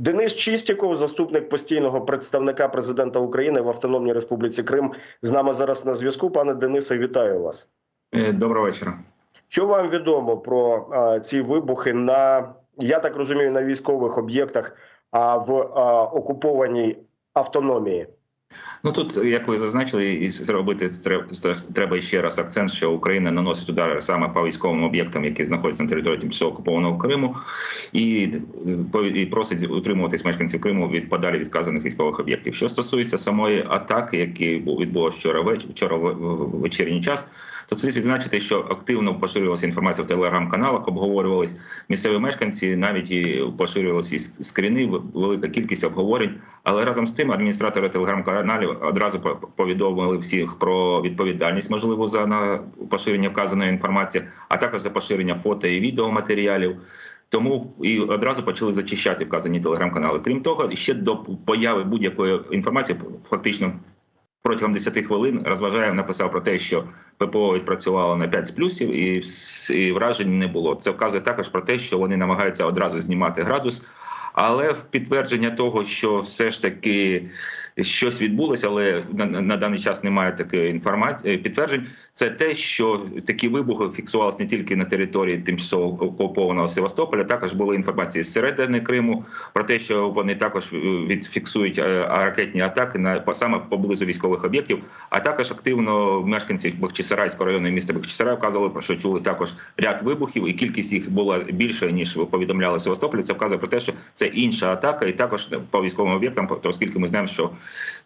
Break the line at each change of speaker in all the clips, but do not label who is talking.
Денис Чистіков, заступник постійного представника президента України в Автономній Республіці Крим, з нами зараз на зв'язку. Пане Денисе, вітаю вас.
Е, Доброго вечора.
Що вам відомо про а, ці вибухи на я так розумію, на військових об'єктах, а в а, окупованій автономії?
Ну тут, як ви зазначили, і зробити тре- треба ще раз акцент, що Україна наносить удари саме по військовим об'єктам, які знаходяться на території тимчасово окупованого Криму, і, і просить утримуватись мешканців Криму від подалі відказаних військових об'єктів. Що стосується самої атаки, які відбулася вчора вечір, вчора в вечірній час. То слід відзначити, що активно поширювалася інформація в телеграм-каналах, обговорювались місцеві мешканці, навіть і поширювалися скріни, велика кількість обговорень. Але разом з тим адміністратори телеграм-каналів одразу повідомили всіх про відповідальність, можливо, за поширення вказаної інформації, а також за поширення фото і відеоматеріалів. Тому і одразу почали зачищати вказані телеграм-канали. Крім того, ще до появи будь-якої інформації, фактично протягом 10 хвилин розважаєв написав про те, що ППО відпрацювало на 5 з плюсів, і, і вражень не було. Це вказує також про те, що вони намагаються одразу знімати градус. Але в підтвердження того, що все ж таки щось відбулося, але на, на даний час немає такої інформації. Підтверджень це те, що такі вибухи фіксувалися не тільки на території тимчасово окупованого Севастополя, також були інформації з середини Криму про те, що вони також е, відфіксують е, ракетні атаки на саме поблизу військових об'єктів. А також активно мешканці Бахчисарайського району міста Бахчисарай вказували про що чули також ряд вибухів, і кількість їх була більше ніж повідомляли Севастополі. Це вказує про те, що це інша атака, і також по військовим об'єктам, оскільки ми знаємо, що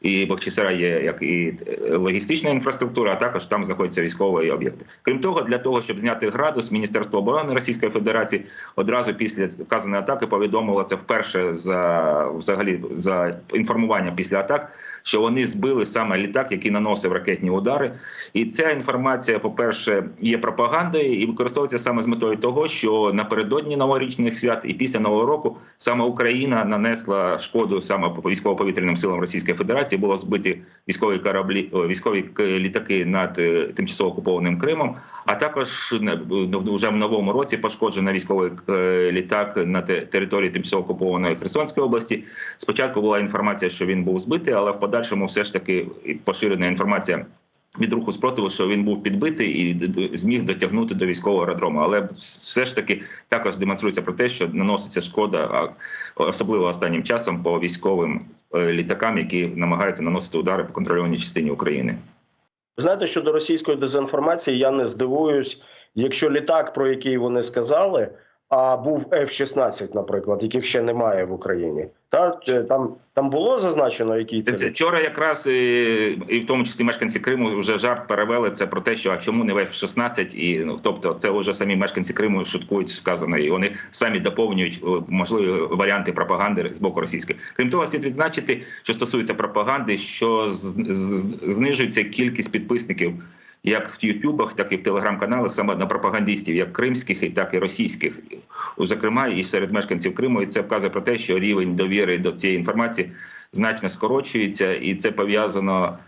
і Бахчисарай є як і е, логістична інфраструктура, а також там знаходяться військові об'єкти. Крім того, для того, щоб зняти градус, Міністерство оборони Російської Федерації одразу після вказаної атаки повідомило це вперше за взагалі за інформування після атак. Що вони збили саме літак, який наносив ракетні удари, і ця інформація, по-перше, є пропагандою і використовується саме з метою того, що напередодні новорічних свят і після нового року саме Україна нанесла шкоду саме по військово-повітряним силам Російської Федерації. Було збиті військові кораблі, військові літаки над е, тимчасово окупованим Кримом. А також вже в новому році пошкоджено військовий е, літак на території тимчасово окупованої Херсонської області. Спочатку була інформація, що він був збитий, але в подальшому все ж таки поширена інформація. Від руху спротиву, що він був підбитий і зміг дотягнути до військового аеродрому, але все ж таки також демонструється про те, що наноситься шкода, особливо останнім часом по військовим е, літакам, які намагаються наносити удари по контрольованій частині України.
Знаєте, щодо російської дезінформації, я не здивуюсь, якщо літак, про який вони сказали, а був F-16, наприклад, яких ще немає в Україні. Та там там було зазначено, який це
Це вчора якраз і, і в тому числі мешканці Криму вже жарт перевели це про те, що а чому не в F-16? І ну тобто, це вже самі мешканці Криму шуткують сказано, і вони самі доповнюють можливі варіанти пропаганди з боку російської. Крім того, слід відзначити, що стосується пропаганди, що з, з, знижується кількість підписників. Як в Ютубах, так і в телеграм-каналах саме на пропагандистів, як кримських, так і російських, зокрема, і серед мешканців Криму, і це вказує про те, що рівень довіри до цієї інформації значно скорочується, і це пов'язано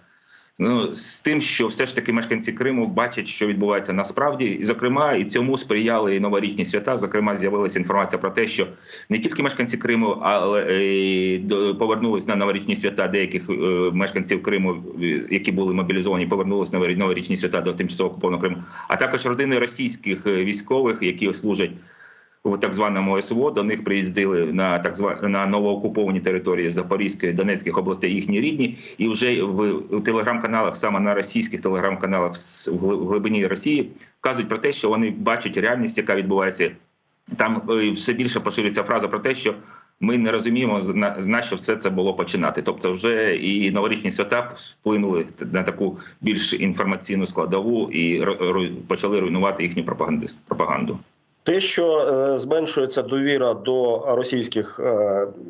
ну з тим, що все ж таки мешканці Криму бачать, що відбувається насправді, і зокрема, і цьому сприяли і новорічні свята. Зокрема, з'явилася інформація про те, що не тільки мешканці Криму, але до- повернулись на новорічні свята деяких е, мешканців Криму, е, які були мобілізовані, повернулись на новорі- новорічні свята до тимчасово окупованого Криму, а також родини російських е, військових, які служать. У так званому СВО до них приїздили на так звані на новоокуповані території Запорізької Донецьких областей їхні рідні, і вже в, в телеграм-каналах, саме на російських телеграм-каналах в гли- глибині Росії, вказують про те, що вони бачать реальність, яка відбувається. Там е, все більше поширюється фраза про те, що ми не розуміємо на що все це було починати. Тобто, вже і новорічні свята вплинули на таку більш інформаційну складову і почали руйнувати їхню пропаганду.
Те, що е, зменшується довіра до російських е,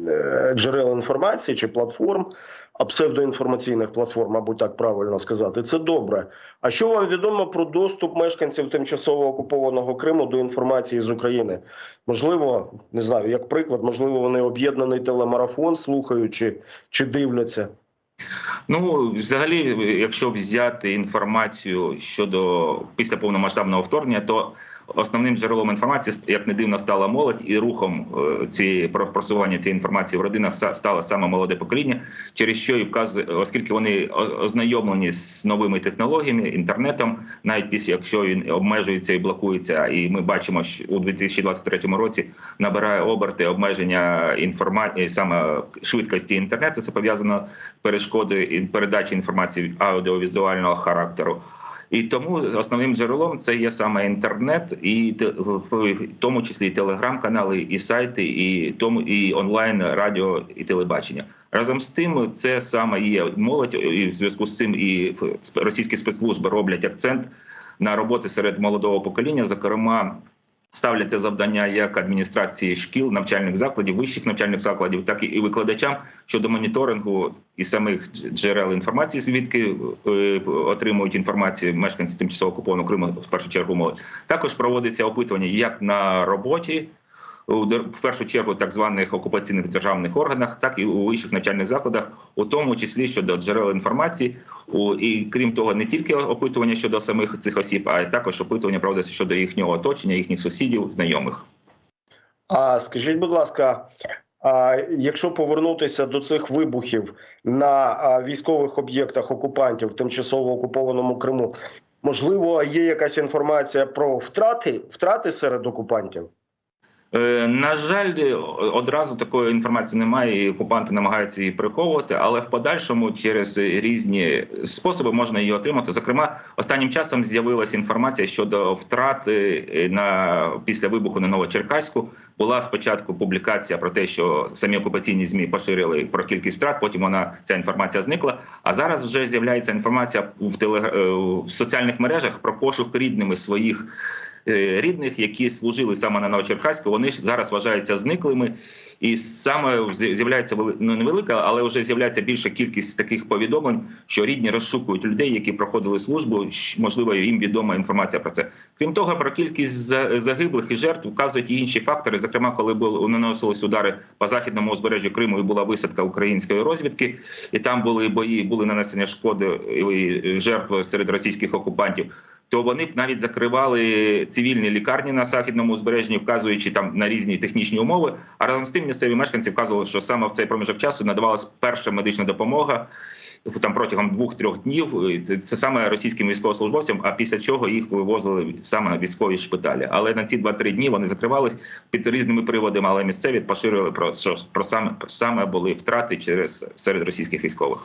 е, джерел інформації чи платформ, а псевдоінформаційних платформ, мабуть, так правильно сказати, це добре. А що вам відомо про доступ мешканців тимчасово окупованого Криму до інформації з України? Можливо, не знаю, як приклад, можливо, вони об'єднаний телемарафон слухають чи, чи дивляться.
Ну, взагалі, якщо взяти інформацію щодо після повномасштабного вторгнення, то основним джерелом інформації, як не дивно, стала молодь, і рухом е, цієї просування цієї інформації в родинах стало саме молоде покоління, через що і вказує, оскільки вони ознайомлені з новими технологіями, інтернетом, навіть після якщо він обмежується і блокується, і ми бачимо, що у 2023 році набирає оберти обмеження інформації саме швидкості інтернету. Це пов'язано перешкоди передачі інформації аудіовізуального характеру. І тому основним джерелом це є саме інтернет, і в тому числі і телеграм-канали, і сайти, і тому і онлайн радіо і телебачення. Разом з тим, це саме є молодь, і в зв'язку з цим і російські спецслужби роблять акцент на роботи серед молодого покоління, зокрема. Ставляться завдання як адміністрації шкіл, навчальних закладів, вищих навчальних закладів, так і викладачам щодо моніторингу і самих джерел інформації, звідки е, отримують інформацію мешканці тимчасово окупованого Криму, в першу чергу молодь. Також проводиться опитування як на роботі, в першу чергу так званих окупаційних державних органах, так і у вищих навчальних закладах, у тому числі щодо джерел інформації. І крім того, не тільки опитування щодо самих цих осіб, а й також опитування проводиться щодо їхнього оточення, їхніх сусідів, знайомих.
А скажіть, будь ласка, а якщо повернутися до цих вибухів на військових об'єктах окупантів в тимчасово окупованому Криму, можливо, є якась інформація про втрати, втрати серед окупантів?
Е, На жаль, одразу такої інформації немає, і окупанти намагаються її приховувати, але в подальшому через різні способи можна її отримати. Зокрема, останнім часом з'явилася інформація щодо втрати е, на після вибуху на Новочеркаську. Була спочатку публікація про те, що самі окупаційні змі поширили про кількість втрат. Потім вона ця інформація зникла. А зараз вже з'являється інформація в телег... е, в соціальних мережах про пошук рідними своїх рідних, які служили саме на Новочеркаську, вони зараз вважаються зниклими, і саме з'я- з'являється ну, невелика, але вже з'являється більша кількість таких повідомлень, що рідні розшукують людей, які проходили службу. Можливо, їм відома інформація про це. Крім того, про кількість за- загиблих і жертв вказують і інші фактори. Зокрема, коли були наносились удари по західному узбережжю Криму, і була висадка української розвідки, і там були бої, були нанесення шкоди і жертв серед російських окупантів то вони б навіть закривали цивільні лікарні на західному узбережжі, вказуючи там на різні технічні умови. А разом з тим місцеві мешканці вказували, що саме в цей проміжок часу надавалась перша медична допомога. Там протягом двох-трьох днів це, саме російським військовослужбовцям. А після чого їх вивозили саме на військові шпиталі. Але на ці два-три дні вони закривались під різними приводами. Але місцеві поширили про що про саме саме були втрати через серед російських військових.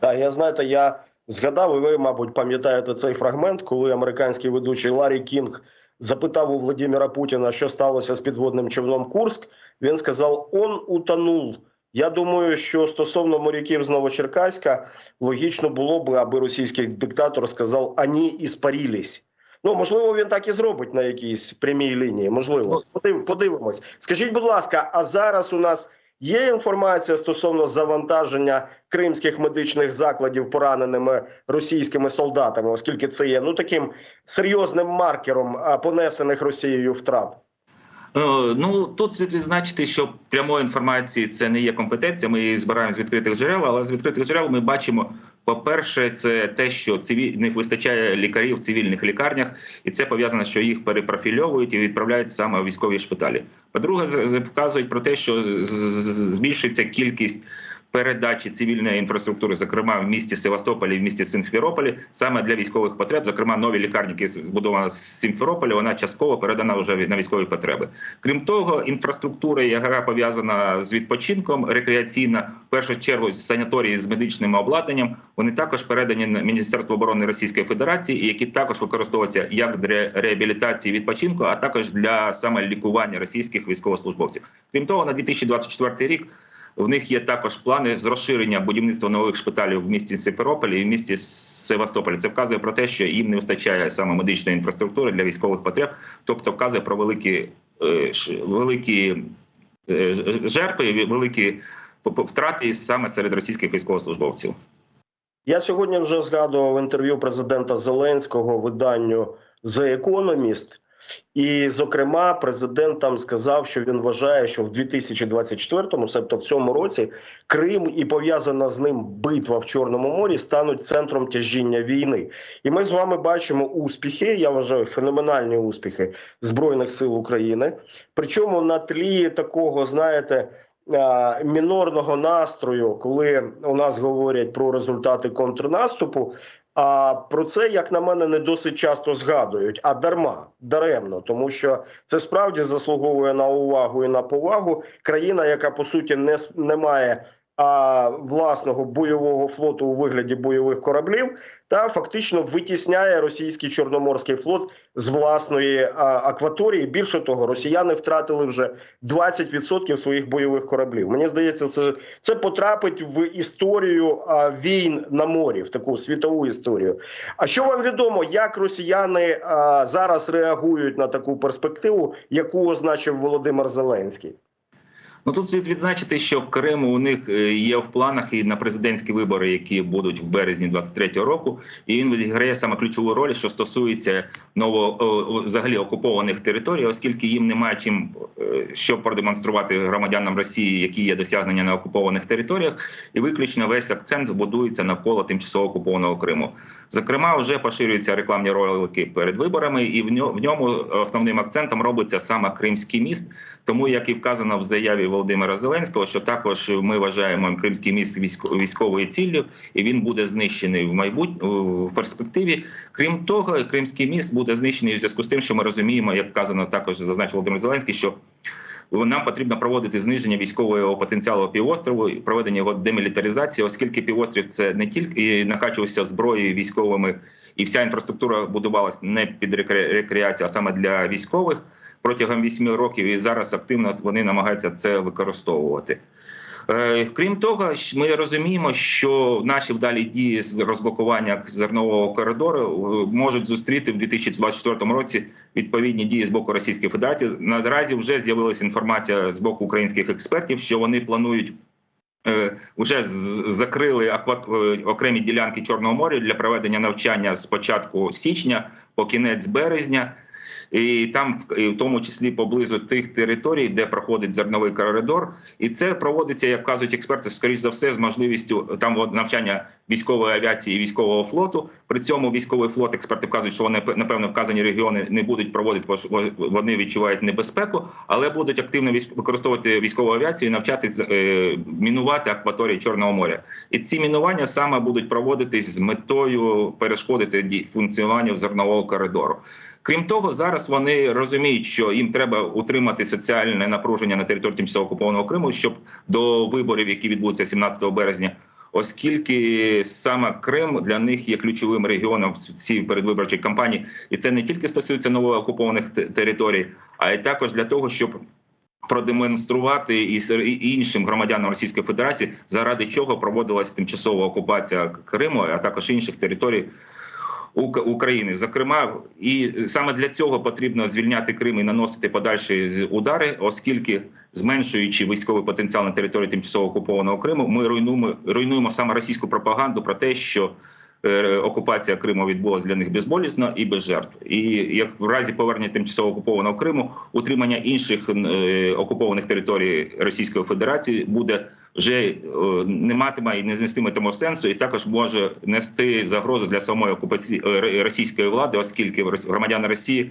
Так, я знаєте, я згадав, і ви, мабуть, пам'ятаєте цей фрагмент, коли американський ведучий Ларі Кінг запитав у Владимира Путіна, що сталося з підводним човном Курск. Він сказав: Он утонув. Я думаю, що стосовно моряків з Новочеркаська логічно було б, аби російський диктатор сказав «Ані іспарілись». Ну, можливо, він так і зробить на якійсь прямій лінії. Можливо, подивимось. Скажіть, будь ласка, а зараз у нас є інформація стосовно завантаження кримських медичних закладів пораненими російськими солдатами, оскільки це є ну таким серйозним маркером понесених Росією втрат.
Е, Ну тут слід відзначити, що прямої інформації це не є компетенція. Ми її збираємо з відкритих джерел, але з відкритих джерел ми бачимо. По-перше, це те, що цивіль... не вистачає лікарів в цивільних лікарнях, і це пов'язано, що їх перепрофільовують і відправляють саме в військові шпиталі. По-друге, з- з- вказують про те, що з- з- збільшується кількість передачі цивільної інфраструктури, зокрема в місті Севастополі, в місті Симферополі, саме для військових потреб, зокрема нові лікарні, які збудована з Симферополя, вона частково передана вже на військові потреби. Крім того, інфраструктура, яка пов'язана з відпочинком, рекреаційна, в першу чергу з санаторії з медичним обладнанням, вони також передані на Міністерство оборони Російської Федерації, які також використовуються як для реабілітації відпочинку, а також для саме лікування російських військовослужбовців. Крім того, на 2024 рік. В них є також плани з розширення будівництва нових шпиталів в місті Симферополі і в місті Севастополі. Це вказує про те, що їм не вистачає саме медичної інфраструктури для військових потреб, тобто вказує про великі е, великі е, жертви, великі втрати саме серед російських військовослужбовців.
Я сьогодні вже згадував інтерв'ю президента Зеленського виданню The Economist. І, зокрема, президент там сказав, що він вважає, що в 2024-му, себто в цьому році, Крим і пов'язана з ним битва в Чорному морі стануть центром тяжіння війни. І ми з вами бачимо успіхи. Я вважаю феноменальні успіхи збройних сил України. Причому на тлі такого, знаєте. Мінорного настрою, коли у нас говорять про результати контрнаступу, а про це, як на мене, не досить часто згадують, а дарма, даремно, тому що це справді заслуговує на увагу і на повагу. Країна, яка по суті не, не має а, власного бойового флоту у вигляді бойових кораблів, та фактично витісняє російський чорноморський флот з власної акваторії. Більше того, росіяни втратили вже 20% своїх бойових кораблів. Мені здається, це, це потрапить в історію війн на морі, в таку світову історію. А що вам відомо, як росіяни зараз реагують на таку перспективу, яку означив Володимир Зеленський?
Ну тут слід відзначити, що Крим у них е, є в планах і на президентські вибори, які будуть в березні 23-го року, і він відіграє саме ключову роль, що стосується ново взагалі окупованих територій, оскільки їм немає чим е, що продемонструвати громадянам Росії, які є досягнення на окупованих територіях, і виключно весь акцент будується навколо тимчасово окупованого Криму. Зокрема, вже поширюються рекламні ролики перед виборами, і в ньому основним акцентом робиться саме Кримський міст. Тому як і вказано в заяві Володимира Зеленського, що також ми вважаємо Кримський міст військо- військовою ціллю, і він буде знищений в майбутньому в перспективі. Крім того, Кримський міст буде знищений в зв'язку з тим, що ми розуміємо, як вказано також зазначив Володимир Зеленський, що нам потрібно проводити зниження військового потенціалу півострову, і проведення його демілітаризації, оскільки півострів це не тільки накачувався зброєю військовими, і вся інфраструктура будувалась не під рекре- рекреацію, а саме для військових протягом вісьми років. І зараз активно вони намагаються це використовувати. Е, Крім того, ми розуміємо, що наші вдалі дії з розблокування зернового коридору е, можуть зустріти в 2024 році відповідні дії з боку Російської Федерації. Наразі вже з'явилася інформація з боку українських експертів, що вони планують. е, Вже закрили окремі ділянки Чорного моря для проведення навчання з початку січня по кінець березня, і там, і в тому числі поблизу тих територій, де проходить зерновий коридор, і це проводиться, як кажуть експерти, скоріш за все, з можливістю там навчання військової авіації і військового флоту. При цьому військовий флот експерти вказують, що вони напевно вказані регіони не будуть проводити, бо вони відчувають небезпеку, але будуть активно використовувати військову авіацію і навчатись е, мінувати акваторії Чорного моря. І ці мінування саме будуть проводитись з метою перешкодити функціонуванню зернового коридору. Крім того, зараз вони розуміють, що їм треба утримати соціальне напруження на території тимчасово окупованого Криму, щоб до виборів, які відбудуться 17 березня, оскільки саме Крим для них є ключовим регіоном в цій передвиборчій кампанії, і це не тільки стосується новоокупованих те- територій, а й також для того, щоб продемонструвати і іншим громадянам Російської Федерації, заради чого проводилась тимчасова окупація Криму, а також інших територій України. Зокрема, і саме для цього потрібно звільняти Крим і наносити подальші удари, оскільки зменшуючи військовий потенціал на території тимчасово окупованого Криму, ми руйнуємо руйнуємо саме російську пропаганду про те, що е, окупація Криму відбулася для них безболісно і без жертв. І як в разі повернення тимчасово окупованого Криму, утримання інших е, окупованих територій Російської Федерації буде вже е, не матиме і не знестиме тому сенсу, і також може нести загрозу для самої окупації е, російської влади, оскільки громадяни Росії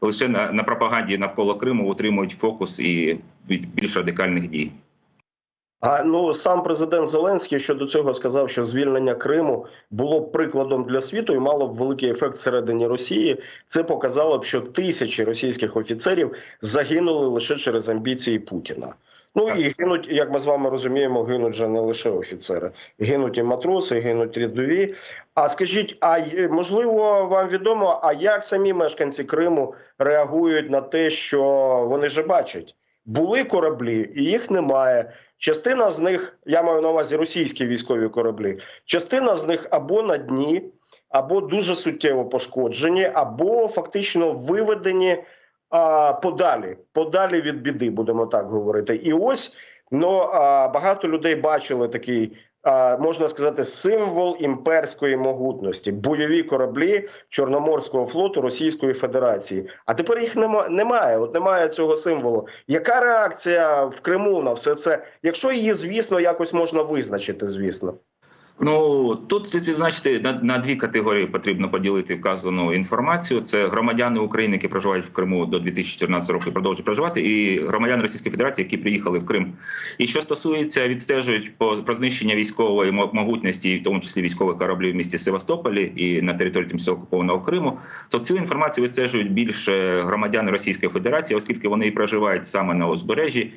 лише на, на пропаганді навколо Криму утримують фокус і від більш радикальних дій.
А ну сам президент Зеленський щодо цього сказав, що звільнення Криму було б прикладом для світу і мало б великий ефект всередині Росії. Це показало б, що тисячі російських офіцерів загинули лише через амбіції Путіна. Ну і гинуть, як ми з вами розуміємо, гинуть же не лише офіцери, гинуть і матроси, гинуть рядові. А скажіть, а й- можливо, вам відомо, а як самі мешканці Криму реагують на те, що вони же бачать? Були кораблі, і їх немає. Частина з них, я маю на увазі російські військові кораблі, частина з них або на дні, або дуже суттєво пошкоджені, або фактично виведені а, подалі, подалі від біди, будемо так говорити. І ось Ну а багато людей бачили такий. Можна сказати, символ імперської могутності, бойові кораблі Чорноморського флоту Російської Федерації. А тепер їх нема, немає. От немає цього символу. Яка реакція в Криму на все це? Якщо її, звісно, якось можна визначити, звісно.
Ну тут слід відзначити на, на дві категорії потрібно поділити вказану інформацію. Це громадяни України, які проживають в Криму до 2014 року, і продовжують проживати, і громадяни Російської Федерації, які приїхали в Крим. І що стосується відстежують по про знищення військової мо- могутності, в тому числі військових кораблів в місті Севастополі і на території тимчасово окупованого Криму, то цю інформацію відстежують більше громадяни Російської Федерації, оскільки вони проживають саме на узбережжі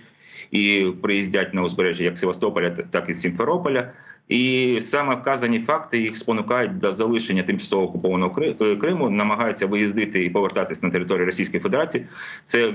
і приїздять на узбережжя як Севастополя, так і Сімферополя. І саме вказані факти їх спонукають до залишення тимчасово окупованого е, Криму, намагаються виїздити і повертатись на територію Російської Федерації. Це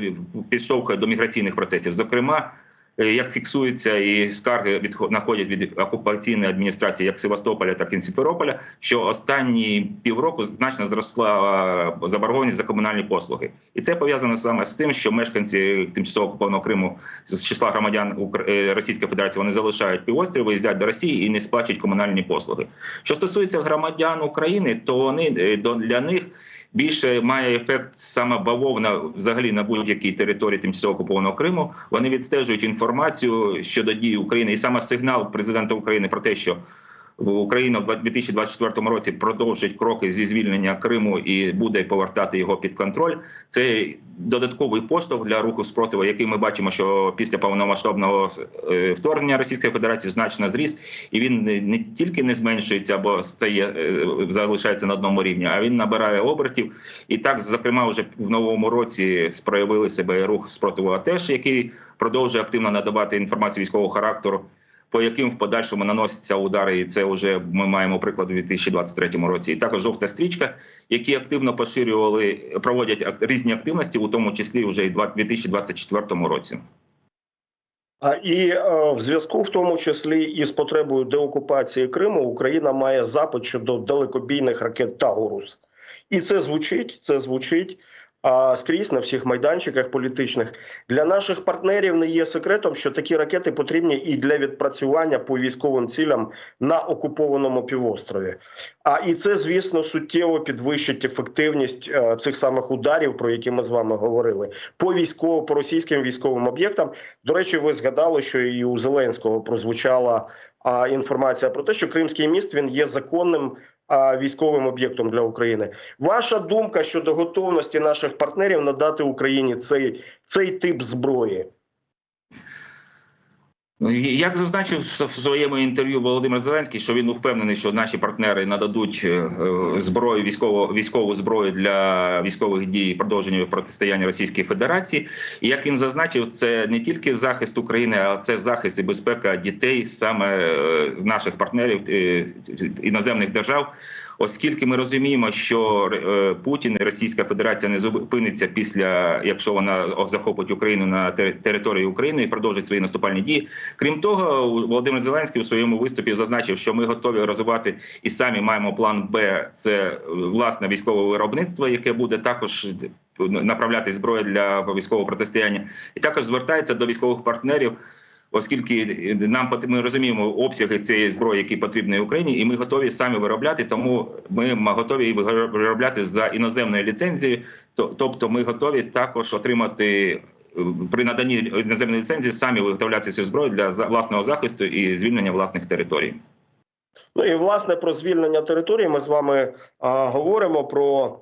підштовхує до міграційних процесів. Зокрема, як фіксуються і скарги від находять від окупаційної адміністрації як Севастополя, так і Сімферополя, що останні півроку значно зросла е, заборгованість за комунальні послуги, і це пов'язано саме з тим, що мешканці тимчасово окупованого Криму з числа громадян е, Російської Федерації вони залишають півострів, виїздять до Росії і не сплачують комунальні послуги. Що стосується громадян України, то вони е, для них. Більше має ефект саме бавовна взагалі на будь-якій території тимчасово окупованого Криму. Вони відстежують інформацію щодо дій України, і саме сигнал президента України про те, що Україна в 2024 році продовжить кроки зі звільнення Криму і буде повертати його під контроль. Це додатковий поштовх для руху спротиву, який ми бачимо, що після повномасштабного е, вторгнення Російської Федерації значно зріс, і він не, тільки не зменшується або стає е, залишається на одному рівні, а він набирає обертів. І так, зокрема, вже в новому році проявили себе рух спротиву АТЕШ, який продовжує активно надавати інформацію військового характеру по яким в подальшому наносяться удари, і це вже ми маємо приклад у 2023 році. І також жовта стрічка, які активно поширювали, проводять різні активності, у тому числі вже і в 2024 році.
А і е, в зв'язку, в тому числі із потребою деокупації Криму, Україна має запит щодо далекобійних ракет Таурус. І це звучить, це звучить а, скрізь на всіх майданчиках політичних. Для наших партнерів не є секретом, що такі ракети потрібні і для відпрацювання по військовим цілям на окупованому півострові. А і це, звісно, суттєво підвищить ефективність е, цих самих ударів, про які ми з вами говорили, по військово по російським військовим об'єктам. До речі, ви згадали, що і у Зеленського прозвучала а, інформація про те, що Кримський міст він є законним військовим об'єктом для України. Ваша думка щодо готовності наших партнерів надати Україні цей, цей тип зброї?
Ну, Як зазначив в своєму інтерв'ю Володимир Зеленський, що він впевнений, що наші партнери нададуть е, е, зброю військову військову зброю для військових дій продовження протистояння Російській Федерації. І як він зазначив, це не тільки захист України, а це захист і безпека дітей саме е, з наших партнерів е, іноземних держав. Оскільки ми розуміємо, що е, Путін і Російська Федерація не зупиниться після, якщо вона захопить Україну на території України і продовжить свої наступальні дії. Крім того, Володимир Зеленський у своєму виступі зазначив, що ми готові розвивати і самі маємо план Б. Це е, власне військове виробництво, яке буде також направляти зброю для військового протистояння, і також звертається до військових партнерів. Оскільки нам пот- ми розуміємо обсяги цієї зброї, які потрібні Україні, і ми готові самі виробляти, тому ми готові виробляти за іноземною ліцензією. Тобто, ми готові також отримати е, при наданні іноземної ліцензії самі виготовляти цю зброю для власного захисту і звільнення власних територій.
Ну і власне про звільнення території ми з вами а, говоримо про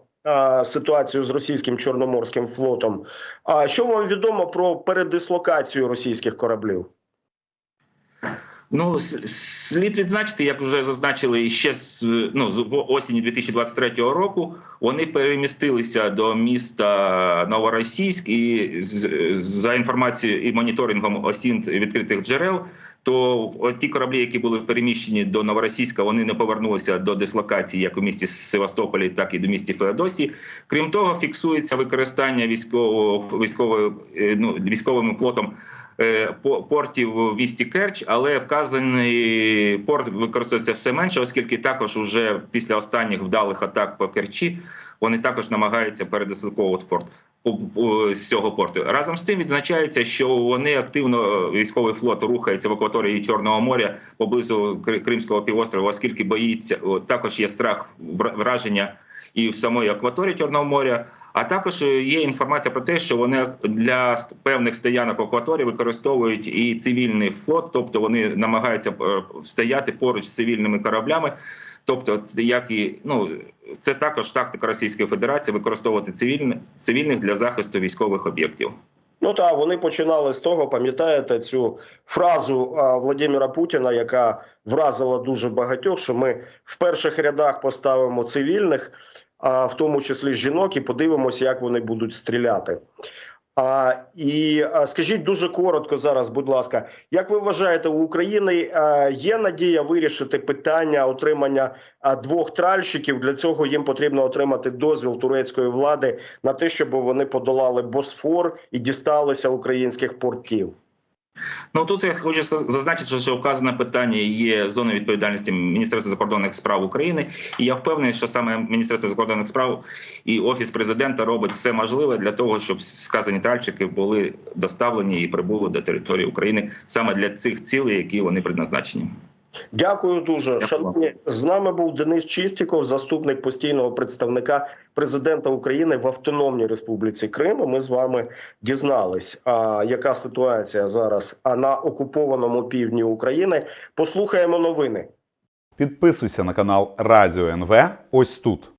ситуацію з російським чорноморським флотом. А що вам відомо про передислокацію російських кораблів?
Ну, слід відзначити, як вже зазначили ще з ну з осені 2023 року. Вони перемістилися до міста Новоросійськ, і за інформацією і моніторингом осінт відкритих джерел. То ті кораблі, які були переміщені до Новоросійська, вони не повернулися до дислокації як у місті Севастополі, так і до місті Феодосії. Крім того, фіксується використання військового військової е, ну військовим флотом портів в місті Керч, але вказаний порт використовується все менше, оскільки також уже після останніх вдалих атак по Керчі вони також намагаються передислоковувати форт. з цього порту. Разом з тим відзначається, що вони активно військовий флот рухається в акваторії Чорного моря поблизу Кримського півострова, оскільки боїться також є страх враження і в самої акваторії Чорного моря. А також е, є інформація про те, що вони для певних стоянок акваторії використовують і цивільний флот, тобто вони намагаються е, стояти поруч з цивільними кораблями. Тобто, як і ну це також тактика Російської Федерації використовувати цивільних цивільних для захисту військових об'єктів.
Ну так, вони починали з того, пам'ятаєте цю фразу Владимира Путіна, яка вразила дуже багатьох, що ми в перших рядах поставимо цивільних, в тому числі жінок, і подивимося, як вони будуть стріляти. А, і скажіть дуже коротко зараз, будь ласка, як ви вважаєте, у України є надія вирішити питання отримання двох тральщиків? Для цього їм потрібно отримати дозвіл турецької влади на те, щоб вони подолали Босфор і дісталися українських портів.
Ну тут я хочу зазначити, що вказане питання є зоною відповідальності Міністерства закордонних справ України, і я впевнений, що саме Міністерство закордонних справ і офіс президента робить все можливе для того, щоб сказані тральчики були доставлені і прибули до території України саме для цих цілей, які вони предназначені.
Дякую дуже.
Дякую.
Шановні, з нами був Денис Чистіков, заступник постійного представника президента України в Автономній Республіці Крим. Ми з вами дізнались, а, яка ситуація зараз а, на окупованому півдні України. Послухаємо новини.
Підписуйся на канал Радіо НВ ось тут.